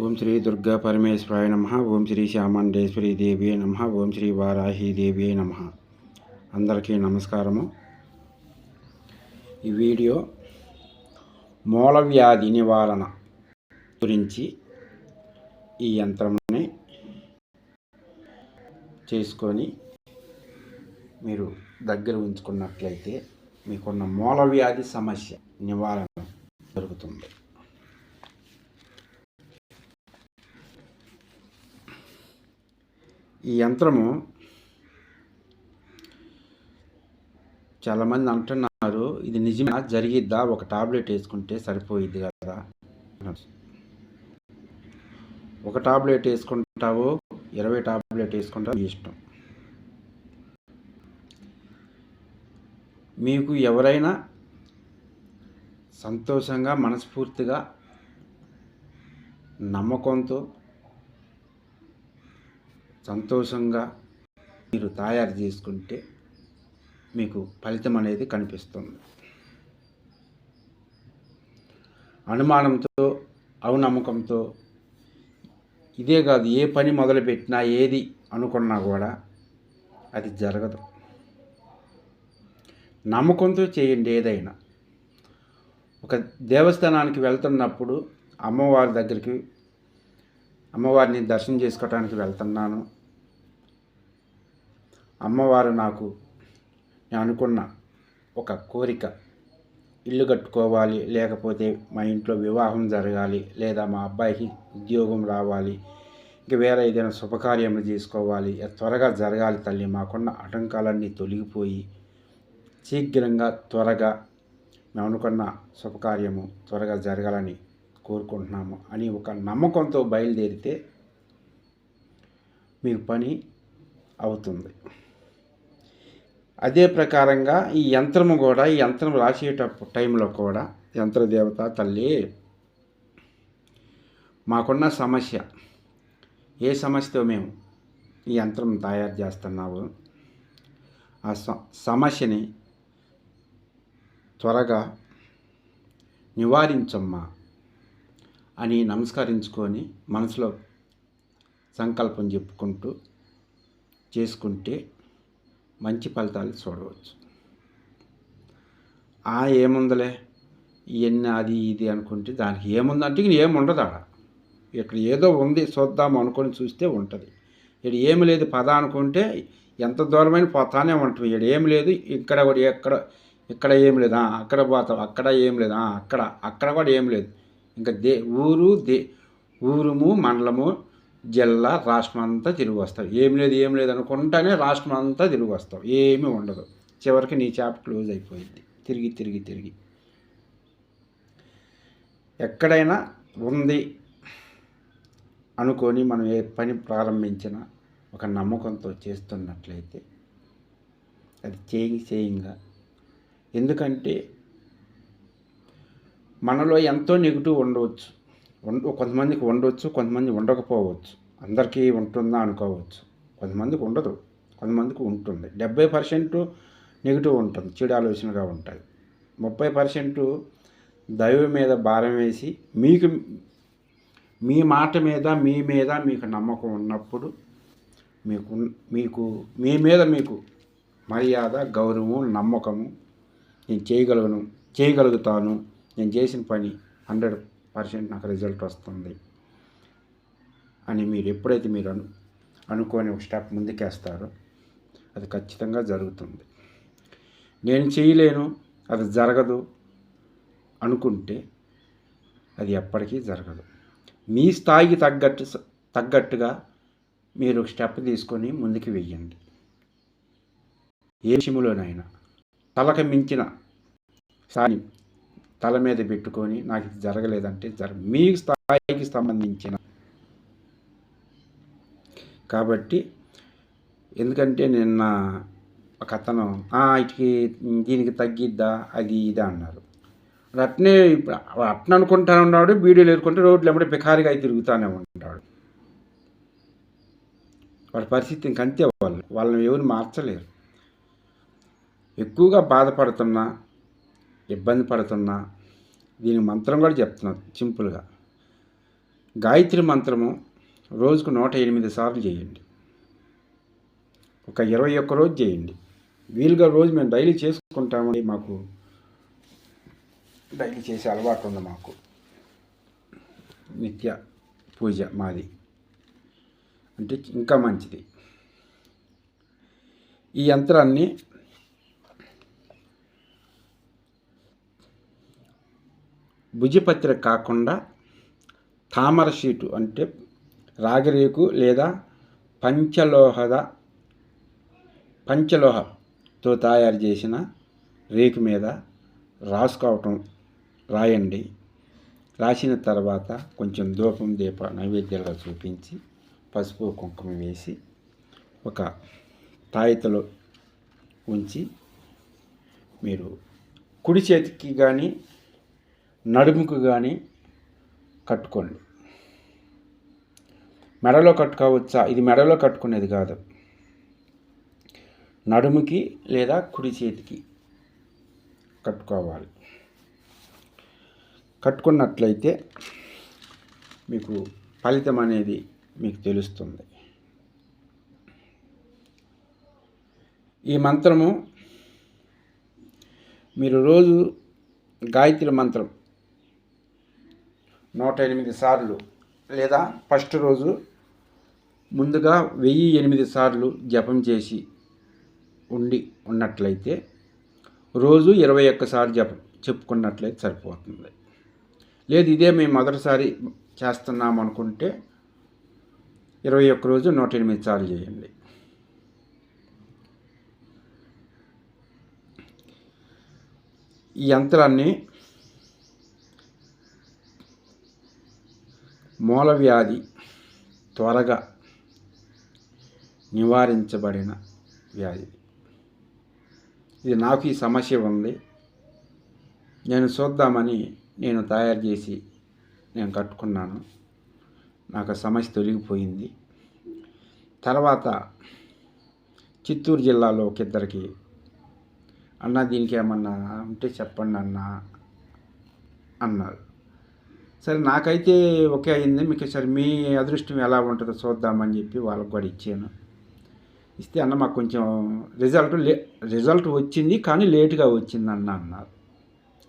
ఓం శ్రీ దుర్గా పరమేశ్వరాయ నమ. ఓం శ్రీ శ్యామండేశ్వరి దేవి నమ. ఓం శ్రీ వారాహి దేవి నమ. అందరికీ నమస్కారము. ఈ వీడియో మూలవ్యాధి నివారణ గురించి ఈ యంత్రంని చేసుకొని మీరు దగ్గర ఉంచుకున్నట్లయితే మీకున్న మూలవ్యాధి సమస్య నివారణ జరుగుతుంది. ఈ యంత్రము చాలామంది అంటున్నారు ఇది నిజమే జరిగిద్దా? ఒక టాబ్లెట్ వేసుకుంటే సరిపోయిద్ది కదా? ఒక టాబ్లెట్ వేసుకుంటావు ఇరవై టాబ్లెట్ వేసుకుంటావు ఇష్టం. మీకు ఎవరైనా సంతోషంగా మనస్ఫూర్తిగా నమ్మకంతో సంతోషంగా మీరు తయారు చేసుకుంటే మీకు ఫలితం అనేది కనిపిస్తుంది. అనుమానంతో అవునమ్మకంతో ఇదే కాదు ఏ పని మొదలుపెట్టినా ఏది అనుకున్నా కూడా అది జరగదు. నమ్మకంతో చేయండి ఏదైనా. ఒక దేవస్థానానికి వెళ్తున్నప్పుడు అమ్మవారి దగ్గరికి అమ్మవారిని దర్శనం చేసుకోవడానికి వెళ్తున్నాను. అమ్మవారు నాకు నేను అనుకున్న ఒక కోరిక. ఇల్లు కట్టుకోవాలి లేకపోతే మా ఇంట్లో వివాహం జరగాలి లేదా మా అబ్బాయికి ఉద్యోగం రావాలి ఇంక వేరే ఏదైనా శుభకార్యములు చేసుకోవాలి త్వరగా జరగాలి తల్లి. మాకున్న ఆటంకాలన్నీ తొలగిపోయి శీఘ్రంగా త్వరగా మేము అనుకున్న శుభకార్యము త్వరగా జరగాలని కోరుకుంటున్నాము అని ఒక నమ్మకంతో బయలుదేరితే మీకు పని అవుతుంది. అదే ప్రకారంగా ఈ యంత్రము కూడా ఈ యంత్రం రాసేటప్పుడు టైంలో కూడా యంత్రదేవత తల్లి మాకున్న సమస్య ఏ సమస్యతో మేము ఈ యంత్రం తయారు చేస్తున్నాము ఆ సమస్యని త్వరగా నివారించమ్మా అని నమస్కరించుకొని మనసులో సంకల్పం చెప్పుకుంటూ చేసుకుంటే మంచి ఫలితాలు చూడవచ్చు. ఆ ఏముందలే? ఇవన్నీ అది ఇది అనుకుంటే దానికి ఏముందంటే ఏముండదు ఆడ. ఇక్కడ ఏదో ఉంది చూద్దాం అనుకొని చూస్తే ఉంటుంది. ఇక్కడ ఏమి లేదు పద అనుకుంటే ఎంత దూరమైన పోతానే ఉంటుంది ఇక్కడ ఏమి లేదు ఇక్కడ కూడా ఎక్కడ ఇక్కడ ఏం లేదు. అక్కడ పోతాం అక్కడ ఏం లేదు. అక్కడ అక్కడ కూడా ఏం లేదు. ఇంకా దే ఊరు దే ఊరుము మండలము జిల్లా రాష్ట్రం అంతా తిరిగి వస్తావు ఏం లేదు ఏం లేదు అనుకుంటానే రాష్ట్రం అంతా తిరిగి వస్తావు ఏమీ ఉండదు. చివరికి నీ చేప క్లోజ్ అయిపోయింది తిరిగి తిరిగి తిరిగి. ఎక్కడైనా ఉంది అనుకొని మనం ఏ పని ప్రారంభించిన ఒక నమ్మకంతో చేస్తున్నట్లయితే అది చేయి చేయంగా. ఎందుకంటే మనలో ఎంతో నెగిటివ్ ఉండవచ్చు. కొంతమందికి ఉండవచ్చు కొంతమంది ఉండకపోవచ్చు అందరికీ ఉంటుందా అనుకోవచ్చు. కొంతమందికి ఉండదు కొంతమందికి ఉంటుంది. డెబ్బై పర్సెంట్ నెగిటివ్ ఉంటుంది చెడు ఆలోచనగా ఉంటాయి. ముప్పై పర్సెంట్ దైవం మీద భారం వేసి మీకు మీ మాట మీద మీ మీద మీకు నమ్మకం ఉన్నప్పుడు మీకు మీకు మీ మీద మీకు మర్యాద గౌరవం నమ్మకము నేను చేయగలను చేయగలుగుతాను నేను చేసిన పని హండ్రెడ్ పర్సెంట్ నాకు రిజల్ట్ వస్తుంది అని మీరు ఎప్పుడైతే మీరు అను అనుకోని ఒక స్టెప్ ముందుకేస్తారో అది ఖచ్చితంగా జరుగుతుంది. నేను చేయలేను అది జరగదు అనుకుంటే అది ఎప్పటికీ జరగదు. మీ స్థాయికి తగ్గట్టు తగ్గట్టుగా మీరు స్టెప్ తీసుకొని ముందుకు వెయ్యండి. ఏ విషయంలోనైనా తలకు మించిన సాని తల మీద పెట్టుకొని నాకు ఇది జరగలేదంటే జరగ మీ స్థాయికి సంబంధించిన కాబట్టి ఎందుకంటే నిన్న ఒక అతను ఇటుకి దీనికి తగ్గిద్దా అది ఇది అన్నారు. అట్నే అట్న అనుకుంటా ఉన్నాడు బీడీలు ఎదుర్కొంటే రోడ్లు ఎమ్మడే పికారిగా అయితే తిరుగుతూనే ఉంటాడు వాడి పరిస్థితి ఇంకంతే వాళ్ళు వాళ్ళని ఎవరు మార్చలేరు. ఎక్కువగా బాధపడుతున్నా ఇబ్బంది పడుతున్నా దీనికి మంత్రం కూడా చెప్తున్నారు సింపుల్గా. గాయత్రి మంత్రము రోజుకు నూట ఎనిమిది సార్లు చేయండి. ఒక ఇరవై ఒక్క రోజు చేయండి. వీలుగా రోజు మేము డైలీ చేసుకుంటామని మాకు డైలీ చేసే అలవాటు ఉంది మాకు. నిత్య పూజ మాది. అంటే ఇంకా మంచిది. ఈ యంత్రాన్ని భుజపత్రిక కాకుండా తామర షీటు అంటే రాగిరేకు లేదా పంచలోహద పంచలోహతో తయారు చేసిన రేకు మీద రాసుకోవటం రాయండి. రాసిన తర్వాత కొంచెం ధూపం దీప నైవేద్యాలుగా చూపించి పసుపు కుంకుమ వేసి ఒక తాయితలో ఉంచి మీరు కుడి చేతికి కానీ నడుముకు కానీ కట్టుకోండి. మెడలో కట్టుకోవచ్చా? ఇది మెడలో కట్టుకునేది కాదు. నడుముకి లేదా కుడి చేతికి కట్టుకోవాలి. కట్టుకున్నట్లయితే మీకు ఫలితం అనేది మీకు తెలుస్తుంది. ఈ మంత్రము మీరు రోజు గాయత్రి మంత్రం నూట ఎనిమిది సార్లు లేదా ఫస్ట్ రోజు ముందుగా వెయ్యి ఎనిమిది సార్లు జపం చేసి ఉండి ఉన్నట్లయితే రోజు ఇరవై ఒక్కసారి జపం చెప్పుకున్నట్లయితే సరిపోతుంది. లేదు ఇదే మేము మొదటిసారి చేస్తున్నాం అనుకుంటే ఇరవై ఒక్క రోజు నూట ఎనిమిది సార్లు చేయండి. ఈ యంత్రాన్ని మూలవ్యాధి త్వరగా నివారించబడిన వ్యాధి. ఇది నాకు ఈ సమస్య ఉంది. నేను చూద్దామని నేను తయారు చేసి నేను కట్టుకున్నాను. నాకు సమస్య తొలగిపోయింది. తర్వాత చిత్తూరు జిల్లాలో ఒక ఇద్దరికి అన్న దీనికి ఏమన్నా ఉంటే చెప్పండి అన్న అన్నారు. సరే నాకైతే ఓకే అయింది. మీకు సరే మీ అదృష్టం ఎలా ఉంటుందో చూద్దామని చెప్పి వాళ్ళకి కూడా ఇచ్చాను. ఇస్తే అన్న మాకు కొంచెం రిజల్ట్ లే రిజల్ట్ వచ్చింది కానీ లేటుగా వచ్చింది అన్న అన్నారు.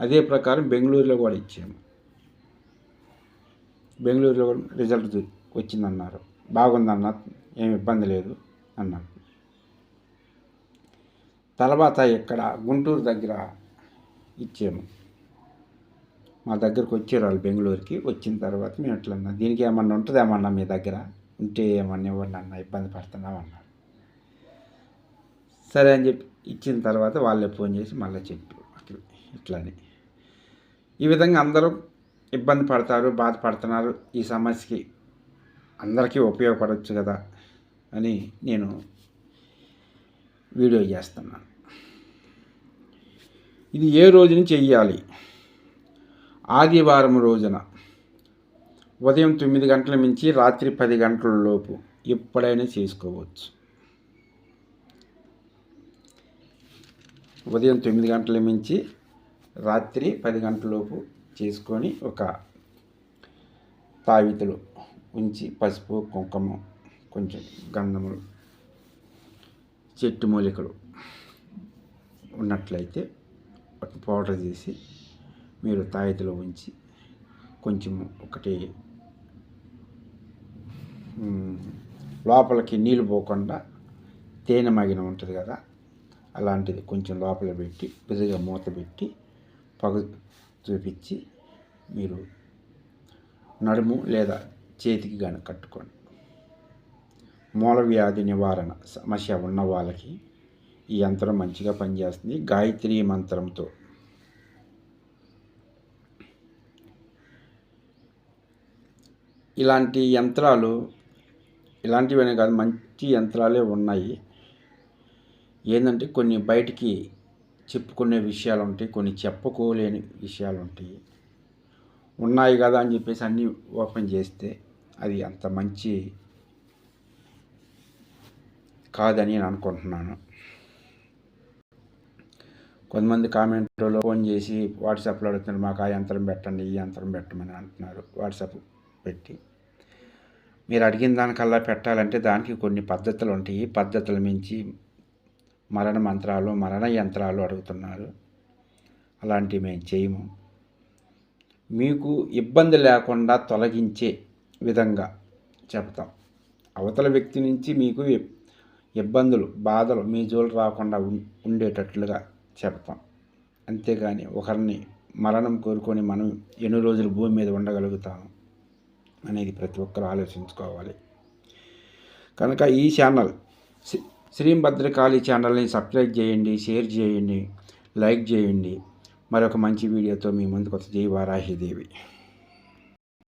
అదే ప్రకారం బెంగళూరులో కూడా ఇచ్చాము. బెంగళూరులో కూడా రిజల్ట్ వచ్చిందన్నారు బాగుందన్న ఏమి ఇబ్బంది లేదు అన్నారు. తర్వాత ఇక్కడ గుంటూరు దగ్గర ఇచ్చాము. మా దగ్గరకు వచ్చారు వాళ్ళు బెంగళూరుకి. వచ్చిన తర్వాత మేము ఎట్లన్నా దీనికి ఏమన్నా ఉంటుందేమన్నా మీ దగ్గర? ఉంటే ఏమన్నా ఇవ్వండి అన్న ఇబ్బంది పడుతున్నామన్నారు సరే అని చెప్పి ఇచ్చిన తర్వాత వాళ్ళే ఫోన్ చేసి మళ్ళీ చెప్పి ఇట్లని. ఈ విధంగా అందరూ ఇబ్బంది పడతారు బాధపడుతున్నారు. ఈ సమస్యకి అందరికీ ఉపయోగపడవచ్చు కదా అని నేను వీడియో చేస్తున్నాను. ఇది ఏ రోజున చెయ్యాలి? ఆదివారం రోజున ఉదయం తొమ్మిది గంటల నుంచి రాత్రి పది గంటల లోపు ఎప్పుడైనా చేసుకోవచ్చు. ఉదయం తొమ్మిది గంటల నుంచి రాత్రి పది గంటలలోపు చేసుకొని ఒక తావితులు ఉంచి పసుపు కుంకుమ కొంచెం గంధములు చెట్టు మూలికలు ఉన్నట్లయితే పౌడర్ చేసి మీరు తాయితలో ఉంచి కొంచెం ఒకటి లోపలికి నీళ్ళు పోకుండా తేనె మగిన ఉంటుంది కదా అలాంటిది కొంచెం లోపల పెట్టి పెద్దగా మూత పెట్టి పగ చూపించి మీరు నడుము లేదా చేతికి కానీ కట్టుకోండి. మూలవ్యాధి నివారణ సమస్య ఉన్న వాళ్ళకి ఈ యంత్రం మంచిగా పనిచేస్తుంది. గాయత్రి మంత్రంతో ఇలాంటి యంత్రాలు ఇలాంటివనే కాదు మంచి యంత్రాలే ఉన్నాయి. ఏంటంటే కొన్ని బయటికి చెప్పుకునే విషయాలు ఉంటాయి కొన్ని చెప్పుకోలేని విషయాలు ఉంటాయి ఉన్నాయి కదా అని చెప్పేసి అన్నీ ఓపెన్ చేస్తే అది అంత మంచి కాదని నేను అనుకుంటున్నాను. కొంతమంది కామెంట్లో ఫోన్ చేసి వాట్సాప్లో అడుగుతున్నారు మాకు ఆ యంత్రం పెట్టండి ఈ యంత్రం పెట్టమని అంటున్నారు. వాట్సాప్ పెట్టి. మీరు అడిగిన దానికల్లా పెట్టాలంటే దానికి కొన్ని పద్ధతులు ఉంటాయి. పద్ధతులు మించి మరణ మంత్రాలు మరణ యంత్రాలు అడుగుతున్నారు. అలాంటివి మేము చేయము. మీకు ఇబ్బంది లేకుండా తొలగించే విధంగా చెప్తాం. అవతల వ్యక్తి నుంచి మీకు ఇబ్బందులు బాధలు మీ జోలు రాకుండా ఉండేటట్లుగా చెప్తాం. అంతేగాని ఒకరిని మరణం కోరుకొని మనం ఎన్ని రోజులు భూమి మీద ఉండగలుగుతాము? అనేది ప్రతి ఒక్కరు ఆలోచించుకోవాలి. కనుక ఈ ఛానల్ శ్రీ- శ్రీభద్రకాళి ఛానల్ని సబ్స్క్రైబ్ చేయండి షేర్ చేయండి లైక్ చేయండి. మరొక మంచి వీడియోతో మీ ముందుకు వస్తే జై వారాహిదేవి